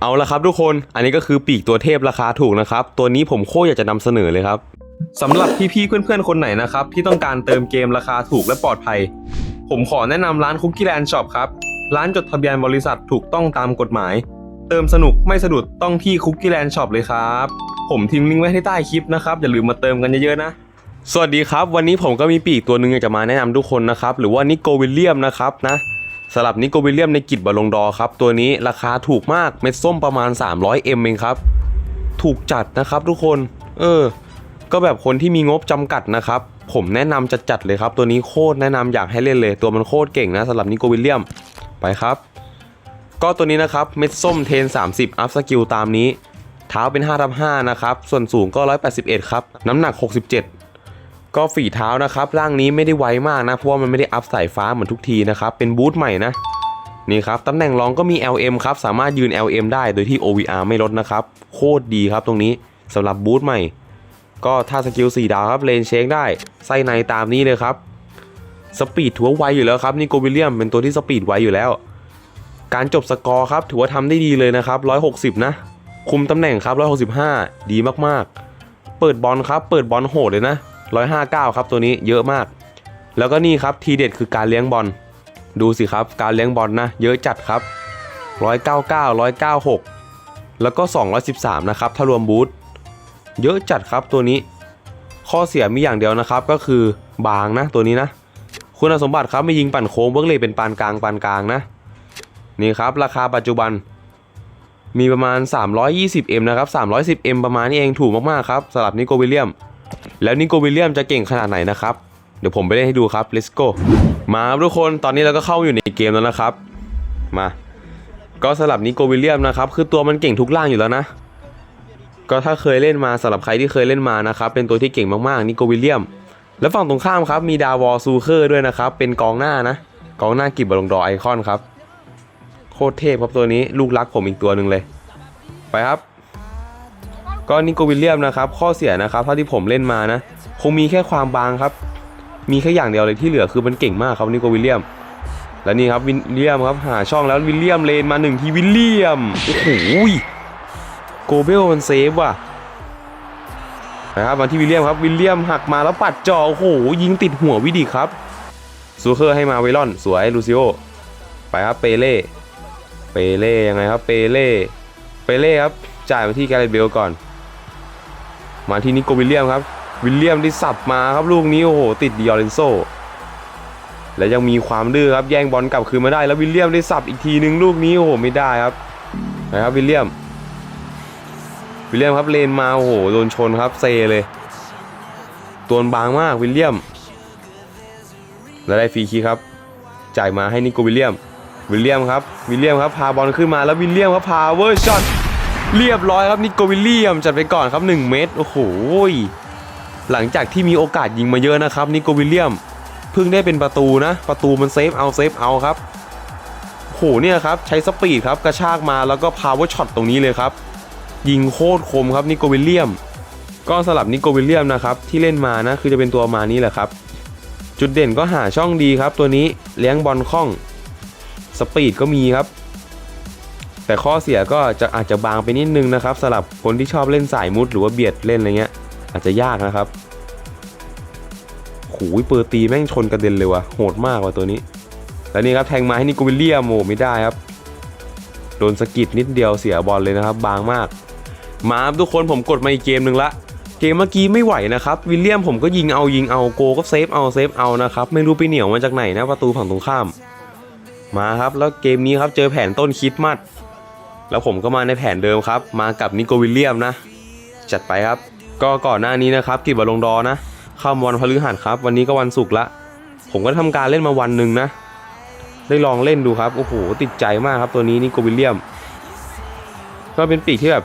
เอาละครับทุกคน อันนี้ก็คือปีกตัวเทพราคาถูกนะครับ ตัวนี้ผมโคตรอยากจะนำเสนอเลยครับสำหรับพี่ๆเพื่อนๆคนไหนนะครับ ที่ต้องการเติมเกมราคาถูกและปลอดภัย ผมขอแนะนำร้านคุกกี้แลนด์ช็อปครับ ร้านจดทะเบียนบริษัทถูกต้องตามกฎหมาย เติมสนุกไม่สะดุดต้องที่คุกกี้แลนด์ช็อปเลยครับ ผมทิ้งลิงก์ไว้ที่ใต้คลิปนะครับ อย่าลืมมาเติมกันเยอะๆนะสวัสดีครับ วันนี้ผมก็มีปีกตัวหนึ่งอยากจะมาแนะนำทุกคนนะครับหรือว่านิโกวิลเลียมนะครับนะ สำหรับนิโกวิลเลียมในกิจบอลลงดอครับ ตัวนี้ราคาถูกมากเม็ดส้มประมาณ 300M เองครับ ถูกจัดนะครับทุกคน เออ ก็แบบคนที่มีงบจำกัดนะครับ ผมแนะนำจะจัดเลยครับ ตัวนี้โคตรแนะนำอยากให้เล่นเลย ตัวมันโคตรเก่งนะสำหรับนิโกวิลเลียมไปครับ ก็ตัวนี้นะครับเม็ดส้มเทน 30 อัพสกิลตามนี้ เท้าเป็น5ทับ5นะครับส่วนสูงก็ 181 ครับน้ำหนัก 67 ก็ฝีเท้านะครับร่างนี้ไม่ได้ไวมากนะเพราะว่ามันไม่ได้อัพสายฟ้าเหมือนทุกทีนะครับเป็นบูทใหม่นะนี่ครับตำแหน่งรองก็มี LM ครับสามารถยืน LM ได้โดยที่ OVR ไม่ลดนะครับโคตรดีครับตรงนี้สำหรับบูทใหม่ ก็ถ้าสกิล4ดาวครับเลนเชคได้ไส้ในตามนี้เลยครับสปีดถือว่าไวอยู่แล้วครับนี่โกวิลเลียมเป็นตัวที่สปีดไวอยู่แล้ว การจบสกอร์ครับถือว่าทำได้ดีเลยนะครับ160 นะ คุมตำแหน่งครับ165 ดีมากๆ เปิดบอลครับเปิดบอลโหดเลยนะ 159 ครับตัวนี้เยอะมาก แล้วก็นี่ครับทีเด็ดคือการเลี้ยงบอล ดูสิครับการเลี้ยงบอลนะ เยอะจัดครับ 199 196 แล้วก็ 213 นะครับถ้ารวมบูทเยอะจัดครับตัวนี้ ข้อเสียมีอย่างเดียวนะครับ ก็คือบางนะตัวนี้นะ คุณสมบัติครับไม่ยิงปั่นโค้งเบิร์กเลยเป็นปานกลางปานกลางนะนี่ครับราคาปัจจุบันมีประมาณ 320M นะครับ 310M ประมาณนี้เองถูกมาก ๆ ครับสำหรับนิโกวิลเลียม แล้วนิโกวิลเลียมจะเก่งขนาดไหนนะครับ เดี๋ยวผมไปเล่นให้ดูครับ let's go มาครับทุกคนตอนนี้เราก็เข้าอยู่ในเกมแล้วนะครับ มา ก็สำหรับนิโกวิลเลียมนะครับ คือตัวมันเก่งทุกล่างอยู่แล้วนะ ก็ถ้าเคยเล่นมาสำหรับใครที่เคยเล่นมานะครับ เป็นตัวที่เก่งมากๆนิโกวิลเลียม แล้วฝั่งตรงข้ามครับมีดาวอซูเคอร์ด้วยนะครับ เป็นกองหน้านะ กองหน้ากิบบอลงดอร์ไอคอนครับ โคตรเทพครับตัวนี้ลูกรักผมอีกตัวหนึ่งเลย ไปครับ ก็นิโกวิลเลียมนะครับข้อเสียนะครับเท่าที่ผมเล่นมานะคงมีแค่ความบางครับ มีแค่อย่างเดียวเลยที่เหลือคือมันเก่งมากครับนิโกวิลเลียม และนี่ครับวิลเลียมครับหาช่องแล้ววิลเลียมเลนมาหนึ่งทีวิลเลียมโอ้โหโกเบลมันเซฟว่ะนะครับมาที่วิลเลียมครับวิลเลียมหักมาแล้วปัดจ่อโอ้โหยิงติดหัววิดิครับซูเคอร์ให้มาเวลอน สวยลูซิโอไปครับเปเล่เปเล่ยังไงครับเปเล่เปเล่ครับจ่ายมาที่แกเรตเบลก่อน มาที่นิโกวิลเลียมครับ วิลเลียมที่สับมาครับลูกนี้โอ้โหติดดิออเรนโซและยังมีความดื้อครับแย่งบอลกลับคืนมาได้แล้ววิลเลียมได้สับอีกทีนึงลูกนี้โอ้โหไม่ได้ครับนะครับวิลเลียม วิลเลียมครับเลนมาโอ้โหโดนชนครับเซเลยตัวบางมากวิลเลียม แล้วได้ฟรีคิกครับจ่ายมาให้นิโกวิลเลียม วิลเลียมครับวิลเลียมครับพาบอลขึ้นมาแล้ววิลเลียมครับพาเวอร์ช็อต เรียบร้อยครับนิโกวิลเลียมจัดไปก่อนครับ 1 เมตรโอ้โหหลังจากที่มีโอกาสยิงมาเยอะนะครับนิโกวิลเลียมเพิ่งได้เป็นประตูนะ ประตูมันเซฟเอาเซฟเอาครับโอ้โหเนี่ยครับใช้สปีดครับกระชากมาแล้วก็พาวเวอร์ช็อตตรงนี้เลยครับ ยิงโคตรคมครับนิโกวิลเลียม ก็สลับนิโกวิลเลียมนะครับที่เล่นมานะคือจะเป็นตัวมานี้แหละครับ จุดเด่นก็หาช่องดีครับ ตัวนี้เลี้ยงบอลคล่อง สปีดก็มีครับ แต่ข้อเสียก็จะอาจจะบางไปนิดนึงนะครับสำหรับคนที่ชอบเล่นสายมุดหรือว่าเบียดเล่นอะไรเงี้ย อาจจะยากนะครับโอ้ยเปิดตีแม่งชนกระเด็นเลยว่ะโหดมากว่ะตัวนี้ แล้วนี่ครับแทงมาให้นิโกวิลเลียมโอ้ไม่ได้ครับ โดนสกิดนิดเดียวเสียบอลเลยนะครับ บางมาก มาครับทุกคนผมกดมาอีกเกมหนึ่งละเกมเมื่อกี้ไม่ไหวนะครับวิลเลียมผมก็ยิงเอายิงเอาโกก็เซฟเอาเซฟเอานะครับไม่รู้ไปเหนียวมาจากไหนนะประตูฝั่งตรงข้าม มาครับแล้วเกมนี้ครับเจอแผนต้นคิดมัด แล้วผมก็มาในแผนเดิมครับ มากับนิโกวิลเลียมนะ จัดไปครับ ก็ก่อนหน้านี้นะครับกิบบอลลงดอนะเข้ามวันพฤหัสครับ วันนี้ก็วันศุกร์ละ ผมก็ทำการเล่นมาวันหนึ่งนะ ได้ลองเล่นดูครับ โอ้โห ติดใจมากครับตัวนี้นิโกวิลเลียม ก็เป็นปีกที่แบบ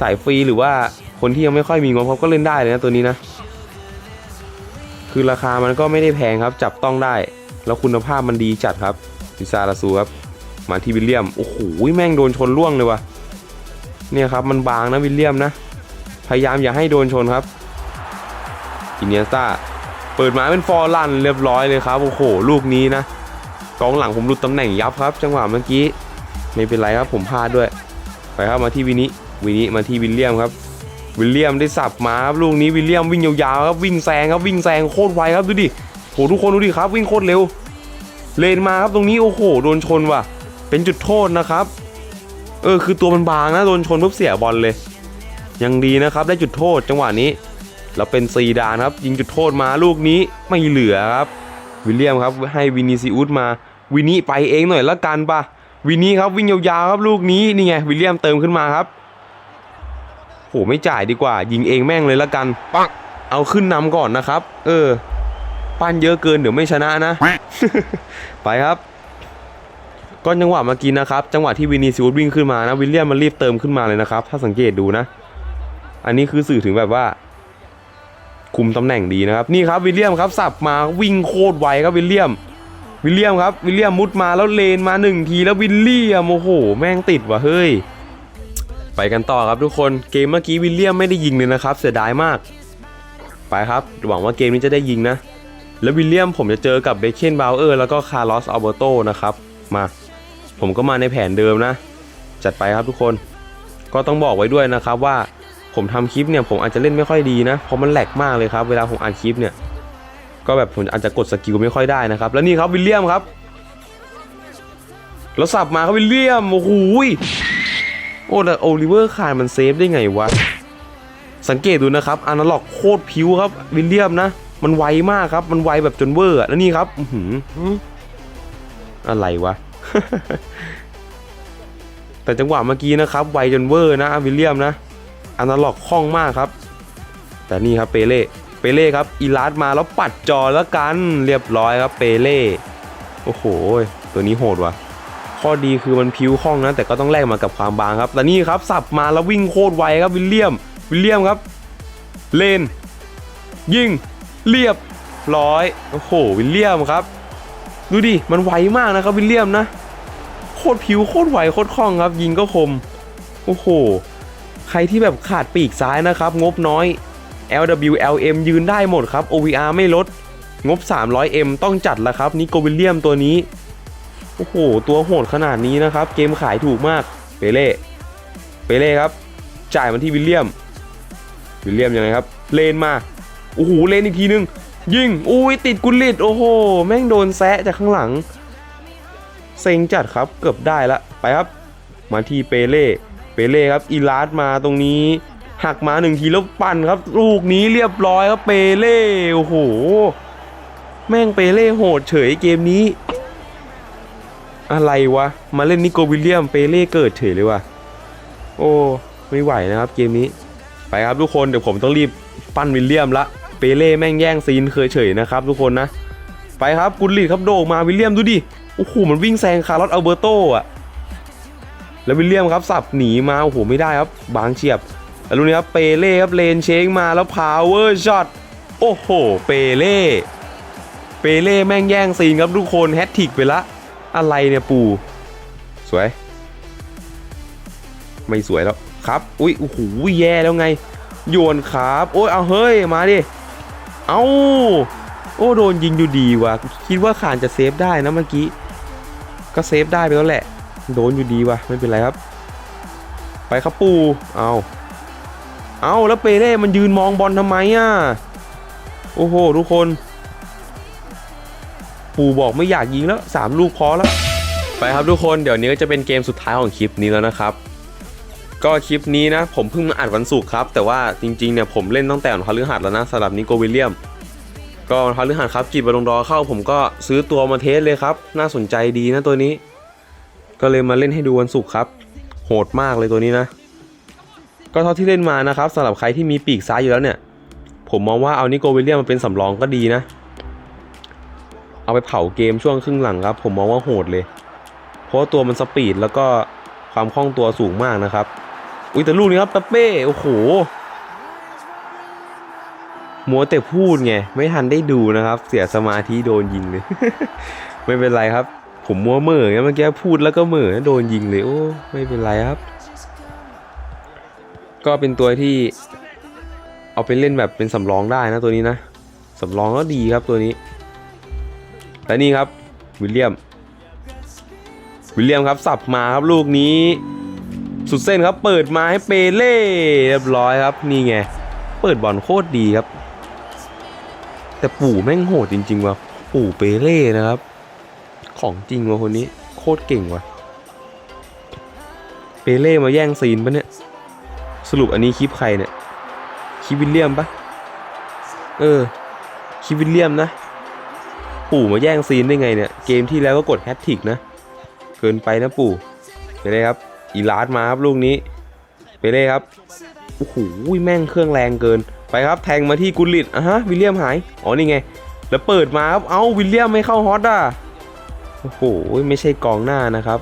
สายฟรีหรือว่าคนที่ยังไม่ค่อยมีงบเขาก็เล่นได้เลยนะตัวนี้นะ คือราคามันก็ไม่ได้แพงครับ จับต้องได้ แล้วคุณภาพมันดีจัดครับพิซาลาซูครับ มาที่วิลเลียม โอ้โหแม่งโดนชนล่วงเลยว่ะเนี่ยครับมันบางนะวิลเลียมนะ พยายามอย่าให้โดนชนครับอินเนียสตาเปิดมาเป็นฟอร์ลันเรียบร้อยเลยครับ โอ้โห ลูกนี้นะกองหลังผมหลุดตำแหน่งยับครับ จังหวะเมื่อกี้ไม่เป็นไรครับผมพลาดด้วย ไปไปครับมาที่วินิวินิมาที่วิลเลียมครับวิลเลียมได้สับมาครับลูกนี้วิลเลียมวิ่งยาวๆครับวิ่งแซงครับวิ่งแซงโคตรไวครับดูดิโหทุกคนดูดิครับ วิ่งโคตรเร็ว เลนมาครับตรงนี้โอ้โหโดนชนว่ะ เป็นจุดโทษนะครับ เออคือตัวมันบางนะโดนชนปุ๊บเสียบอลเลย ยังดีนะครับได้จุดโทษจังหวะนี้แล้วเป็นซีดานครับ ยิงจุดโทษมาลูกนี้ไม่เหลือครับ วิลเลียมครับให้วินิซิอุสมา วินิไปเองหน่อยละกันปะวินิครับวิ่งยาวๆครับลูกนี้นี่ไงวิลเลียมเติมขึ้นมาครับโหไม่จ่ายดีกว่า ยิงเองแม่งเลยละกันปังเอาขึ้นนำก่อนนะครับ เออ ปั้นเยอะเกินเดี๋ยวไม่ชนะนะ ไปครับ ก็จังหวะเมื่อกี้นะครับจังหวะที่วินิซิอุสวิ่งขึ้นมานะวิลเลียมมันรีบเติมขึ้นมาเลยนะครับ ถ้าสังเกตดูนะ อันนี้คือสื่อถึงแบบว่า คุมตำแหน่งดีนะครับนี่ครับวิลเลียมครับสับมาวิ่งโคตรไวครับวิลเลียม วิลเลียมครับวิลเลียมมุดมาแล้วเลนมาหนึ่งทีแล้ววิลเลียมโอ้โห แม่งติดว่ะเฮ้ยไปกันต่อครับทุกคนเกมเมื่อกี้วิลเลียมไม่ได้ยิงเลยนะครับ เสียดายมาก ไปครับหวังว่าเกมนี้จะได้ยิงนะ แล้ววิลเลียมผมจะเจอกับเบคเคนบาวเออร์แล้วก็คาร์ลอสอัลเบโตนะครับมา ผมก็มาในแผนเดิมนะ จัดไปครับทุกคน ก็ต้องบอกไว้ด้วยนะครับว่าผมทำคลิปเนี่ยผมอาจจะเล่นไม่ค่อยดีนะเพราะมันแหลกมากเลยครับ เวลาผมอ่านคลิปเนี่ย ก็แบบผมอาจจะกดสกิลไม่ค่อยได้นะครับ แล้วนี่ครับวิลเลียมครับแล้วสับมาครับวิลเลียมโอ้โหยโอ้แต่โอลิเวอร์คาร์มันเซฟได้ไงวะสังเกตดูนะครับอนาล็อกโคตรพิ้วครับวิลเลียมนะ มันไวมากครับ มันไวแบบจนเวอร์อะแล้วนี่ครับ อือหืออะไรวะ แต่จังหวะเมื่อกี้นะครับไวจนเวอร์นะวิลเลียมนะอนาล็อกคล่องมากครับ แต่นี่ครับเปเล่เปเล่ครับอีลาสมาแล้วปัดจอแล้วกันเรียบร้อยครับเปเล่โอ้โห ตัวนี้โหดว่ะ ข้อดีคือมันพิ้วคล่องนะแต่ก็ต้องแลกมากับความบางครับแต่นี่ครับสับมาแล้ววิ่งโคตรไวครับวิลเลียมวิลเลียมครับ เลน ยิงเรียบร้อยโอ้โหวิลเลียมครับ ดูดิ มันไวมากนะครับวิลเลียมนะ โคตรผิวโคตรไวโคตรคล่องครับ ยิงก็คม โอ้โห ใครที่แบบขาดปีกซ้ายนะครับ งบน้อย LWLM ยืนได้หมดครับ OVR ไม่ลด งบ 300M ต้องจัดละครับนิโกวิลเลียมตัวนี้ โอ้โห ตัวโหดขนาดนี้นะครับ เกมขายถูกมาก เปเล่ เปเล่ครับ จ่ายมาที่วิลเลียม วิลเลียมยังไงครับ เลนมา โอ้โห เลนอีกทีนึง ยิง อุ้ยติดกุลิต โอ้โห แม่งโดนแซะจากข้างหลัง เซ็งจัดครับ เกือบได้ละ ไปครับ มาที่เปเล่ เปเล่ครับ อีลาสมาตรงนี้ หักมาหนึ่งทีแล้วปั่นครับ ลูกนี้เรียบร้อยครับเปเล่ โอ้โห แม่งเปเล่โหดเฉยเกมนี้ อะไรวะ มาเล่นนิโกวิลเลียม เปเล่เกิดเฉยเลยวะโอ้ ไม่ไหวนะครับเกมนี้ ไปครับทุกคน เดี๋ยวผมต้องรีบปั้นวิลเลียมละ เปเล่แม่งแย่งซีนเคยเฉยนะครับทุกคนนะ ไปครับกุลลีดครับโดมาวิลเลียมดูดิ โอ้โหมันวิ่งแซงคาร์ลอสอัลเบอร์โตอะ แล้ววิลเลียมครับสับหนีมาโอ้โหไม่ได้ครับบางเฉียบ แล้วลูกนี้ครับเปเล่ครับเลนเชงมาแล้วพาวเวอร์ช็อต โอ้โหเปเล่เปเล่แม่งแย่งซีนครับทุกคนแฮตทิกไปละ อะไรเนี่ยปูสวย ไม่สวยแล้วครับ อุ้ยโอ้โหแย่แล้วไง โยนครับ โอ้ยเอาเฮ้ย มาดิ เอาโอ้โดนยิงอยู่ดีว่ะ คิดว่าขานจะเซฟได้นะเมื่อกี้ ก็เซฟได้ไปแล้วแหละ โดนอยู่ดีว่ะ ไม่เป็นไรครับ ไปครับปู เอาเอาแล้วเปเล่มันยืนมองบอลทำไมอะ โอ้โห ทุกคน ปูบอกไม่อยากยิงแล้วสามลูกพอแล้ว ไปครับทุกคน เดี๋ยวนี้ก็จะเป็นเกมสุดท้ายของคลิปนี้แล้วนะครับ ก็คลิปนี้นะ ผมเพิ่งมาอัดวันศุกร์ครับ แต่ว่าจริงๆเนี่ยผมเล่นตั้งแต่วันพฤหัสแล้วนะสำหรับนิโกวิลเลียม ก็วันพฤหัสครับกีบบอลงดอเข้า ผมก็ซื้อตัวมาเทสเลยครับ น่าสนใจดีนะตัวนี้ ก็เลยมาเล่นให้ดูวันศุกร์ครับ โหดมากเลยตัวนี้นะ ก็เท่าที่เล่นมานะครับสำหรับใครที่มีปีกซ้ายอยู่แล้วเนี่ย ผมมองว่าเอานิโกวิลเลียมมาเป็นสำรองก็ดีนะ เอาไปเผาเกมช่วงครึ่งหลังครับ ผมมองว่าโหดเลย เพราะว่าตัวมันสปีดแล้วก็ความคล่องตัวสูงมากนะครับ อุ้ยแต่ลูกนี้ครับเปเป้โอ้โหมัวแต่พูดไง ไม่ทันได้ดูนะครับ เสียสมาธิโดนยิงเลย ไม่เป็นไรครับ ผมมัวเหม่อไงเมื่อกี้พูดแล้วก็เหม่อโดนยิงเลยโอ้ไม่เป็นไรครับ ก็เป็นตัวที่ เอาไปเล่นแบบเป็นสำรองได้นะตัวนี้นะสำรองก็ดีครับตัวนี้และนี่ครับวิลเลียม วิลเลียมครับสับมาครับลูกนี้ สุดเส้นครับ เปิดมาให้เปเล่เรียบร้อยครับ นี่ไง เปิดบอลโคตรดีครับ แต่ปู่แม่งโหดจริงๆว่ะปู่เปเล่นะครับ ของจริงว่ะคนนี้ โคตรเก่งว่ะ เปเล่มาแย่งซีนปะเนี่ย สรุปอันนี้คลิปใครเนี่ย คลิปวิลเลียมปะเออ คลิปวิลเลียมนะ ปู่มาแย่งซีนได้ไงเนี่ย เกมที่แล้วก็กดแฮตทิกนะ เกินไปนะปู่ไปเลยครับ อีลาดมาครับลูกนี้ไปเลยครับโอ้โหแม่งเครื่องแรงเกินไปครับแทงมาที่กุลิตอะฮะวิลเลียมหายอ๋อนี่ไง แล้วเปิดมาครับเอาวิลเลียมไม่เข้าฮอตอะโอ้โหไม่ใช่กองหน้านะครับ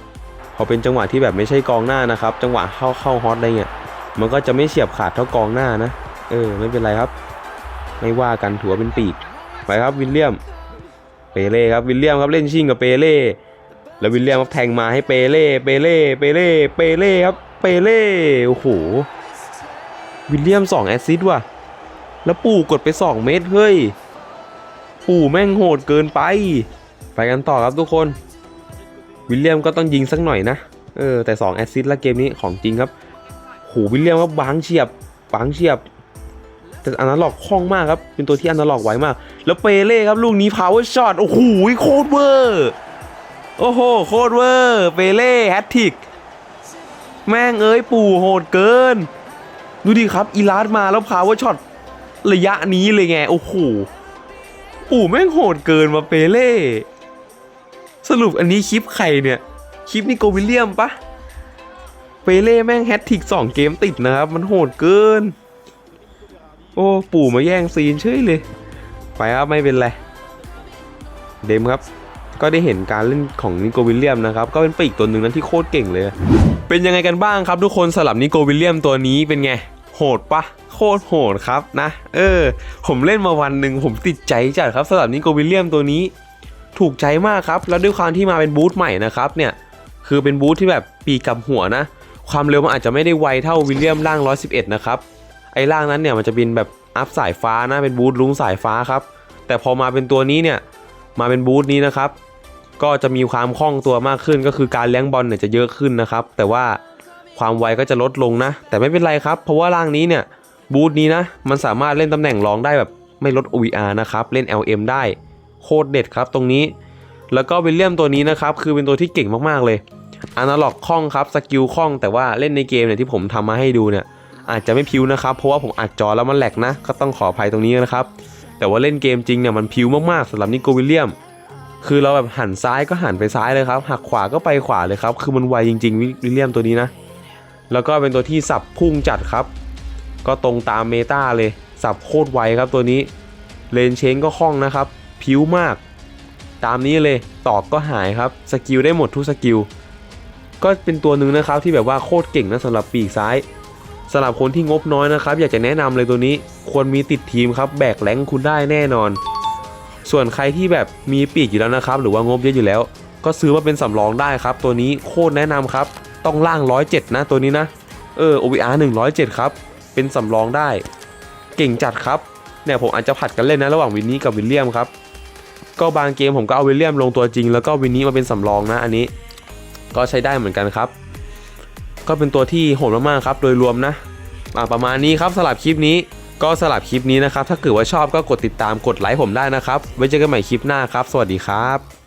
พอเป็นจังหวะที่แบบไม่ใช่กองหน้านะครับ จังหวะเข้าเข้าฮอตอะไรเงี้ยมันก็จะไม่เฉียบขาดเท่ากองหน้านะ เออไม่เป็นไรครับ ไม่ว่ากันถือว่าเป็นปีกไปครับวิลเลียมเปเล่ครับวิลเลียมครับเล่นชิงกับเปเล่ แล้ววิลเลียมครับแทงมาให้เปเล่เปเล่เปเล่เปเล่ครับเปเล่โอ้โหวิลเลียม2แอสซิสต์ว่ะ แล้วปู่กดไป2เมตรเฮ้ย ปู่แม่งโหดเกินไป ไปกันต่อครับทุกคน วิลเลียมก็ต้องยิงสักหน่อยนะ เออแต่2แอสซิสต์แล้วเกมนี้ของจริงครับโหวิลเลียมครับบางเฉียบบางเฉียบแต่อนาล็อกคล่องมากครับ เป็นตัวที่อนาล็อกไวมาก แล้วเปเล่ครับลูกนี้ power shot โอ้โหโคตรเวอร์ โอ้โห โคตรเวอร์เปเล่แฮตทริก แม่งเอ้ยปู่โหดเกิน ดูดิครับ อีลาดมาแล้ว power shot ระยะนี้เลยไง โอ้โห ปู่แม่งโหดเกินมาเปเล่ สรุปอันนี้คลิปใครเนี่ย คลิปนิโกวิลเลียมปะเปเล่แม่งแฮตทริกสองเกมติดนะครับ มันโหดเกิน โอ้ ปู่มาแย่งซีนเฉยเลย ไปครับไม่เป็นไร เดมครับ ก็ได้เห็นการเล่นของนิโกวิลเลียมนะครับก็เป็นปีกตัวหนึ่งนั้นที่โคตรเก่งเลย เป็นยังไงกันบ้างครับ ทุกคนสลับนิโกวิลเลียมตัวนี้เป็นไงโหดปะโคตรโหดครับนะเออ ผมเล่นมาวันหนึ่งผมติดใจจัดครับสลับนิโกวิลเลียมตัวนี้ ถูกใจมากครับแล้วด้วยความที่มาเป็นบูธใหม่นะครับเนี่ยคือเป็นบูธที่แบบปีกกับหัวนะ ความเร็วมันอาจจะไม่ได้ไวเท่าวิลเลียมร่าง 111 นะครับไอ้ร่างนั้นเนี่ยมันจะเป็นแบบอัพสายฟ้านะเป็นบูธลุงสายฟ้าครับแต่พอมาเป็นตัวนี้เนี่ยมาเป็นบูธนี้นะครับ ก็จะมีความคล่องตัวมากขึ้น ก็คือการเลี้ยงบอลเนี่ยจะเยอะขึ้นนะครับ แต่ว่าความไวก็จะลดลงนะ แต่ไม่เป็นไรครับ เพราะว่าร่างนี้เนี่ยบูธนี้นะ มันสามารถเล่นตำแหน่งรองได้แบบไม่ลด OVR นะครับ เล่น LM ได้โคตรเด็ดครับตรงนี้ แล้วก็วิลเลียมตัวนี้นะครับ คือเป็นตัวที่เก่งมากๆเลยอนาล็อกคล่องครับสกิลคล่องแต่ว่าเล่นในเกมเนี่ยที่ผมทำมาให้ดูเนี่ยอาจจะไม่พิวนะครับ เพราะว่าผมอัดจอแล้วมันแหลกนะ ก็ต้องขออภัยตรงนี้นะครับ แต่ว่าเล่นเกมจริงเนี่ยมันพิวมากๆสำหรับนิโกวิลเลียม คือเราแบบหันซ้ายก็หันไปซ้ายเลยครับ หักขวาก็ไปขวาเลยครับ คือมันไวจริง ๆ วิลเลียมตัวนี้นะ แล้วก็เป็นตัวที่สับพุ่งจัดครับ ก็ตรงตามเมตาเลย สับโคตรไวครับตัวนี้ เลนเชนก็คล่องนะครับพิวมาก ตามนี้เลย ตอกก็หายครับ สกิลได้หมดทุกสกิล ก็เป็นตัวหนึ่งนะครับที่แบบว่าโคตรเก่งนะสำหรับปีกซ้ายสำหรับคนที่งบน้อยนะครับ อยากจะแนะนำเลยตัวนี้ ควรมีติดทีมครับ แบกแรงคุณได้แน่นอน ส่วนใครที่แบบมีปีกอยู่แล้วนะครับ หรือว่างบเยอะอยู่แล้ว ก็ซื้อมาเป็นสำรองได้ครับ ตัวนี้โคตรแนะนำครับ ต้องล่าง 107 นะตัวนี้นะ เออ OVR 107 ครับ เป็นสำรองได้ เก่งจัดครับ เนี่ยผมอาจจะผัดกันเล่นนะระหว่างวินนี่กับวิลเลียมครับ ก็บางเกมผมก็เอาวิลเลียมลงตัวจริง แล้วก็วินนี่มาเป็นสำรองนะอันนี้ ก็ใช้ได้เหมือนกันครับ ก็เป็นตัวที่โหดมากๆครับ โดยรวมนะประมาณนี้ครับสลับคลิปนี้ ก็สลับคลิปนี้นะครับ ถ้าเกิดว่าชอบก็กดติดตามกดไลค์ผมได้นะครับ ไว้เจอกันใหม่คลิปหน้าครับ สวัสดีครับ